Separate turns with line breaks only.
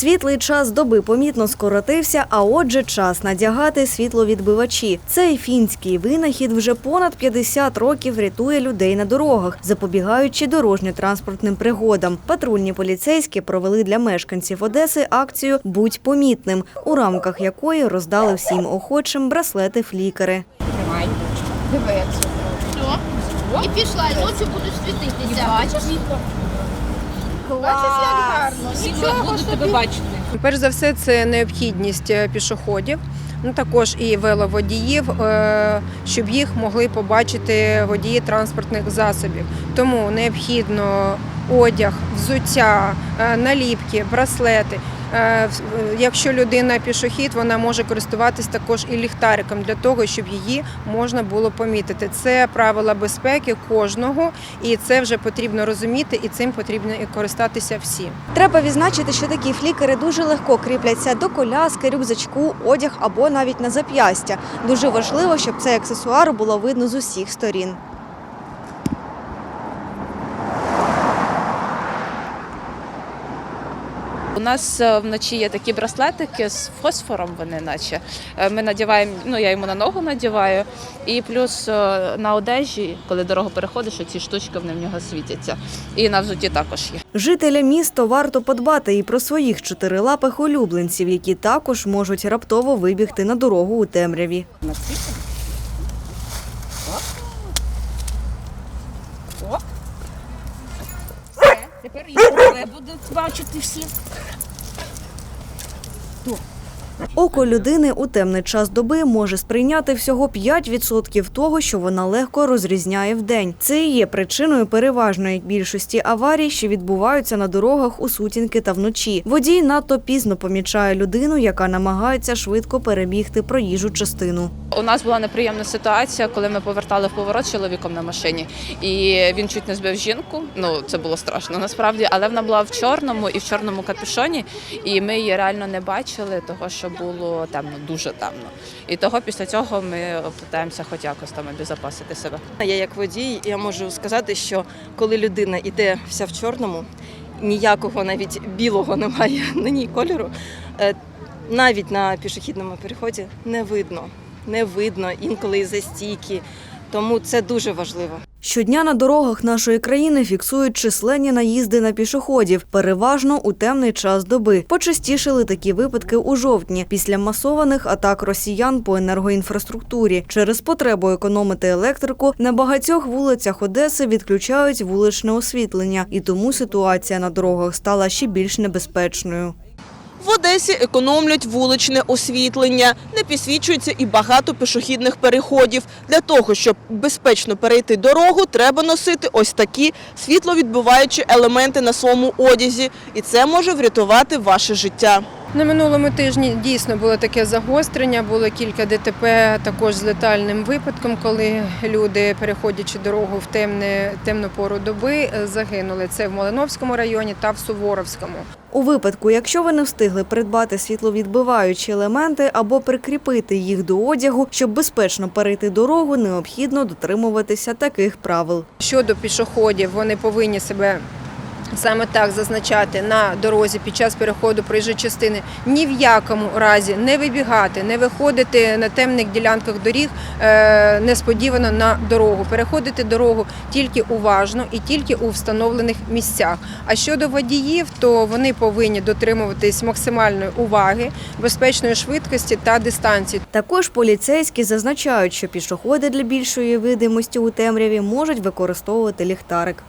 Світлий час доби помітно скоротився, а отже, час надягати світловідбивачі. Цей фінський винахід вже понад 50 років рятує людей на дорогах, запобігаючи дорожньо-транспортним пригодам. Патрульні поліцейські провели для мешканців Одеси акцію Будь помітним, у рамках якої роздали всім охочим браслети флікери.
Тримай. Диви.
Все. І пішла, і ночі будуть світитися.
Бачиш? Бачиш, як гарно. Нічого
будуть
собі.
тебе бачити.
Перш за все, це необхідність е, пішоходів, ну також і веловодіїв, е, щоб їх могли побачити водії транспортних засобів. Тому необхідно одяг, взуття, е, наліпки, браслети. Е, Якщо людина пішохід, вона може користуватись також і ліхтариком для того, щоб її можна було помітити. Це правила безпеки кожного, і це вже потрібно розуміти, і цим потрібно і користатися всі.
Треба відзначити, що такі флікери дуже легко кріпляться до коляски, рюкзачку, одяг або навіть на зап'ястя. Дуже важливо, щоб цей аксесуар було видно з усіх сторін.
У нас е, вночі є такі браслетики з фосфором, вони наче. Е, Ми надіваємо, ну я йому на ногу надіваю, і плюс е, на одежі, коли дорогу переходиш, ці штучки вони в нього світяться. І на взуті також є.
Жителям міста варто подбати і про своїх чотирилапих улюбленців, які також можуть раптово вибігти на дорогу у темряві.
Тепер я буду бачити всі.
对 Око людини у темний час доби може сприйняти всього 5% того, що вона легко розрізняє вдень. Це і є причиною переважної більшості аварій, що відбуваються на дорогах у сутінки та вночі. Водій надто пізно помічає людину, яка намагається швидко перебігти проїжджу частину.
У нас була неприємна ситуація, коли ми повертали в поворот чоловіком на машині, і він чуть не збив жінку. Ну це було страшно насправді, але вона була в чорному і в чорному капюшоні, і ми її реально не бачили, того що було темно, дуже темно. І того після цього ми питаємося хоч якось там обезопасити себе.
Я як водій, я можу сказати, що коли людина йде вся в чорному, ніякого навіть білого немає на ній кольору, е, навіть на пішохідному переході не видно. Не видно інколи і застійки. Тому це дуже важливо.
Щодня на дорогах нашої країни фіксують численні наїзди на пішоходів, переважно у темний час доби. Почастішили такі випадки у жовтні після масованих атак росіян по енергоінфраструктурі. Через потребу економити електрику на багатьох вулицях Одеси відключають вуличне освітлення, і тому ситуація на дорогах стала ще більш небезпечною.
В Одесі економлять вуличне освітлення, не підсвічується і багато пішохідних переходів. Для того, щоб безпечно перейти дорогу, треба носити ось такі світловідбиваючі елементи на своєму одязі. І це може врятувати ваше життя.
На минулому тижні дійсно було таке загострення. Було кілька ДТП також з летальним випадком, коли люди, переходячи дорогу в темне темну пору доби, е, загинули. Це в Малиновському районі та в Суворовському.
У випадку, якщо ви не встигли придбати світловідбиваючі елементи або прикріпити їх до одягу, щоб безпечно перейти дорогу, необхідно дотримуватися таких правил.
Щодо пішоходів, вони повинні себе. Саме так зазначати на дорозі під час переходу проїжджої частини ні в якому разі не вибігати, не виходити на темних ділянках доріг е, несподівано на дорогу, переходити дорогу тільки уважно і тільки у встановлених місцях. А щодо водіїв, то вони повинні дотримуватись максимальної уваги, безпечної швидкості та дистанції.
Також поліцейські зазначають, що пішоходи для більшої видимості у темряві можуть використовувати ліхтарик.